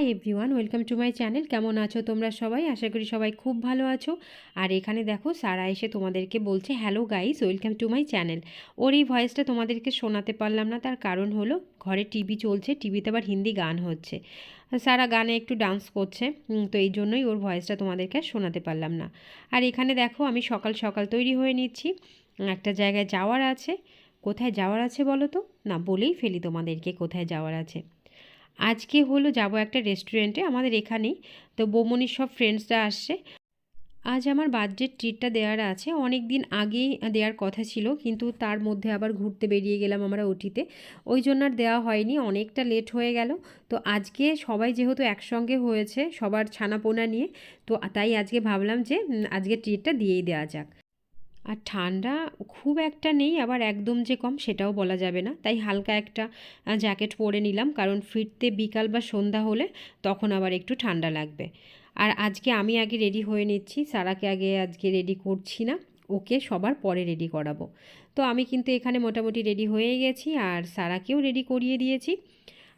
Hi everyone, welcome to my channel. কেমন আছো তোমরা সবাই? আশা করি সবাই খুব ভালো আছো। আর এখানে দেখো, সারা এসে তোমাদেরকে বলছে hello guys welcome to my channel. ওর এই ভয়েসটা তোমাদেরকে শোনাতে পারলাম না, তার কারণ হলো, ঘরে টিভি চলছে, টিভিতে আবার হিন্দি গান হচ্ছে। সারা গানে একটু ডান্স করছে তো এই জন্যই ওর ভয়েসটা তোমাদেরকে শোনাতে পারলাম না। আর এখানে দেখো, আমি সকাল সকাল তৈরি হয়ে নিচ্ছি। একটা জায়গায় যাওয়ার আছে। কোথায় যাওয়ার আছে বলো তো? না, বলেই ফেলি তোমাদেরকে কোথায় যাওয়ার আছে। আজকে হলো যাব একটা রেস্টুরেন্টে আমাদের এখানেই। তো বৌমনির সব ফ্রেন্ডসরা আসছে। আজ আমার বার্থডের ট্রিটটা দেওয়ার আছে। অনেক দিন আগেই দেওয়ার কথা ছিল, কিন্তু তার মধ্যে আবার ঘুরতে বেরিয়ে গেলাম আমরা ওটিতে। ওই জন্য আর দেওয়া হয়নি, অনেকটা লেট হয়ে গেল। তো আজকে সবাই যেহেতু একসঙ্গে হয়েছে, সবার ছানাপোনা নিয়ে, তো তাই আজকে ভাবলাম যে আজকে ট্রিটটা দিয়েই দেওয়া যাক। আর ঠান্ডা খুব একটা নেই, আবার একদম যে কম সেটাও বলা যাবে না। তাই হালকা একটা জ্যাকেট পরে নিলাম, কারণ ফিরতে বিকাল বা সন্ধ্যা হলে তখন আবার একটু ঠান্ডা লাগবে। আর আজকে আমি আগে রেডি হয়ে নিচ্ছি, সারাকে আগে আজকে রেডি করছি না, ওকে সবার পরে রেডি করাবো। তো আমি কিন্তু এখানে মোটামুটি রেডি হয়ে গেছি, আর সারাকেও রেডি করিয়ে দিয়েছি।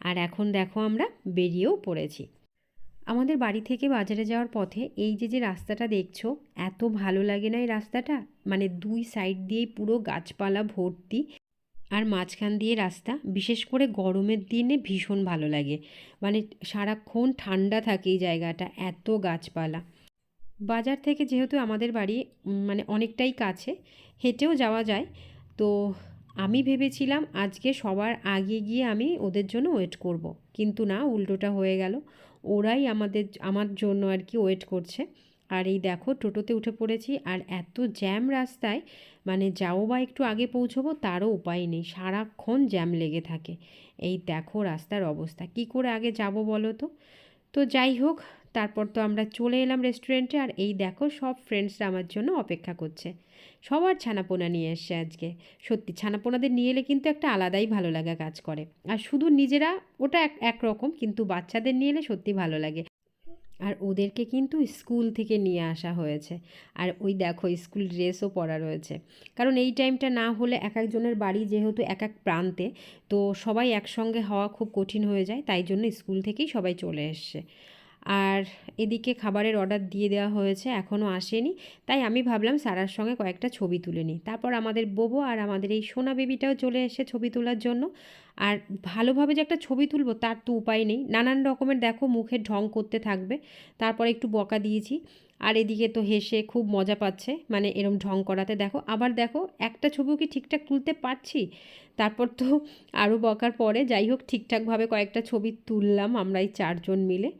আর এখন দেখো আমরা বেরিয়েও পড়েছি। আমাদের বাড়ি থেকে বাজারে যাওয়ার পথে এই যে যে রাস্তাটা দেখছ, এত ভালো লাগে না এই রাস্তাটা? মানে দুই সাইড দিয়েই পুরো গাছপালা ভর্তি আর মাঝখান দিয়ে রাস্তা। বিশেষ করে গরমের দিনে ভীষণ ভালো লাগে। মানে সারাক্ষণ ঠান্ডা থাকে এই জায়গাটা, এত গাছপালা। বাজার থেকে যেহেতু আমাদের বাড়ি মানে অনেকটাই কাছে, হেঁটেও যাওয়া যায়। তো আমি ভেবেছিলাম আজকে সবার আগে গিয়ে আমি ওদের জন্য ওয়েট করব। কিন্তু না, উল্টোটা হয়ে গেল। ওরাই আমাদের আমার জন্য আর কি ওয়েট করছে। আর এই দেখো টোটোতে উঠে পড়েছি আর এত জ্যাম রাস্তায় মানে যাও বা একটু আগে পৌঁছবো তারও উপায় নেই, সারাক্ষণ জ্যাম লেগে থাকে। এই দেখো রাস্তার অবস্থা, কি করে আগে যাব বলো তো? তো যাই হোক তারপর তো আমরা চলে এলাম রেস্টুরেন্টে আর এই দেখো সব ফ্রেন্ডসরা আমার জন্য অপেক্ষা করছে। সবার ছানাপোনা নিয়ে এসছে আজকে। সত্যি ছানাপোনাদের নিয়ে এলে কিন্তু একটা আলাদাই ভালো লাগা কাজ করে। আর শুধু নিজেরা, ওটা এক, একরকম, কিন্তু বাচ্চাদের নিয়ে এলে সত্যি ভালো লাগে। আর ওদেরকে কিন্তু স্কুল থেকে নিয়ে আসা হয়েছে। আর ওই দেখো, স্কুল ড্রেসও পরা রয়েছে। কারণ এই টাইমটা না হলে এক একজনের বাড়ি যেহেতু এক এক প্রান্তে, তো সবাই একসঙ্গে হওয়া খুব কঠিন হয়ে যায়, তাই জন্য স্কুল থেকেই সবাই চলে এসছে। আর এদিকে খাবারের অর্ডার দিয়ে দেওয়া হয়েছে এখনও আসেনি। তাই আমি ভাবলাম সারার সঙ্গে কয়েকটা ছবি তুলে নিই। তারপর আমাদের বোবো আর আমাদের এই সোনা বেবিটাও চলে এসে ছবি তোলার জন্য। আর ভালোভাবে যে একটা ছবি তুলবো, তার তো উপায় নেই। নানান রকমের দেখো, মুখে ঢং করতে থাকবে। তারপরে একটু বকা দিয়েছি। আর এদিকে তো হেসে খুব মজা পাচ্ছে। মানে এরম ঢং করাতে দেখো। আবার দেখো, একটা ছবিও কি ঠিকঠাক তুলতে পারছি? তারপর তো আরও বকার পরে, যাই হোক, ঠিকঠাকভাবে কয়েকটা ছবি তুললাম আমরা এই চারজন মিলে।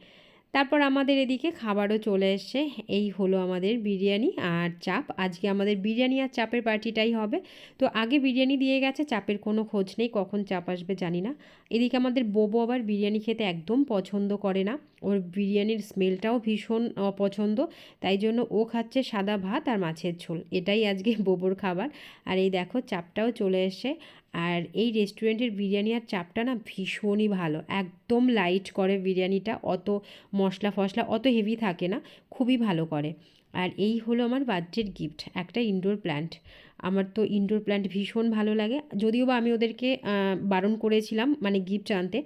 তারপর আমাদের এদিকে খাবারও চলে এসছে। এই হলো আমাদের বিরিয়ানি আর চাপ। আজকে আমাদের বিরিয়ানি আর চাপের পার্টিটাই হবে। তো আগে বিরিয়ানি দিয়ে গেছে, চাপের কোনো খোঁজ নেই, কখন চাপ আসবে জানি না। এদিকে আমাদের বোবো আবার বিরিয়ানি খেতে একদম পছন্দ করে না। ওর বিরিয়ানির স্মেলটাও ভীষণ অপছন্দ, তাই জন্য ও খাচ্ছে সাদা ভাত আর মাছের ঝোল। এটাই আজকে বোবোর খাবার। আর এই দেখো, চাপটাও চলে এসছে। আর এই রেস্টুরেন্টের বিরিয়ানি আর চাপটা না ভীষণই ভালো। একদম লাইট করে বিরিয়ানিটা, অত মশলা ফসলা অত হেভি থাকে না, খুবই ভালো করে। আর এই হলো আমার বার্থডের গিফট একটা ইনডোর প্ল্যান্ট আমার তো ইনডোর প্ল্যান্ট ভীষণ ভালো লাগে। যদিও বা আমি ওদেরকে বারণ করেছিলাম মানে গিফট আনতে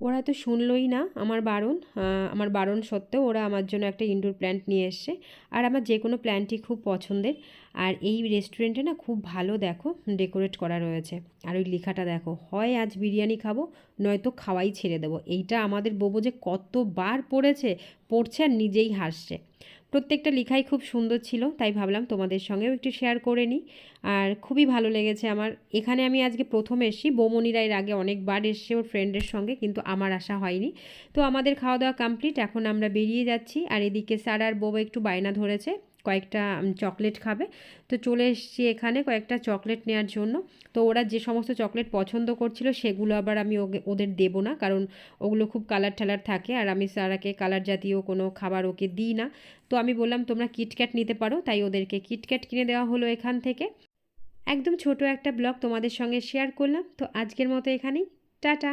ওরা তো শুনলোই না আমার বারণ। আমার বারণ সত্ত্বেও ওরা আমার জন্য একটা ইনডোর প্ল্যান্ট নিয়ে এসছে। আর আমার যে কোনো প্ল্যান্টই খুব পছন্দের। আর এই রেস্টুরেন্টে না খুব ভালো দেখো ডেকোরেট করা রয়েছে। আর ওই লেখাটা দেখো, হয় আজ বিরিয়ানি খাব, নয়তো খাওয়াই ছেড়ে দেবো। এইটা আমাদের বোবো যে কতবার পড়েছে, পড়ছে আর নিজেই হাসছে। প্রত্যেকটা লেখাই খুব সুন্দর ছিল, তাই ভাবলাম তোমাদের সঙ্গেও একটু শেয়ার করে নিই। আর খুবই ভালো লেগেছে আমার। এখানে আমি আজকে প্রথম এসেছি বৌমনিরা রায়ের আগে অনেকবার এসছে ওর ফ্রেন্ডের সঙ্গে, কিন্তু আমার আসা হয়নি। তো আমাদের খাওয়া দাওয়া কমপ্লিট এখন আমরা বেরিয়ে যাচ্ছি। আর এদিকে স্যার আর বউ একটু বায়না ধরেছে। কয়েকটা চকলেট খাবে। তো চলে এসেছি এখানে কয়েকটা চকলেট নেওয়ার জন্য। তো ওরা যে সমস্ত চকলেট পছন্দ করছিল, সেগুলো আবার আমি ওদের দেবো না। কারণ ওগুলো খুব কালার ঠালার থাকে। আর আমি সারাকে কালার জাতীয় কোনো খাবার ওকে দিই না। তো আমি বললাম, তোমরা কিটক্যাট নিতে পারো। তাই ওদেরকে কিটক্যাট কিনে দেওয়া হলো এখান থেকে। একদম ছোট একটা ব্লগ তোমাদের সঙ্গে শেয়ার করলাম। তো আজকের মতো এখানেই। টাটা!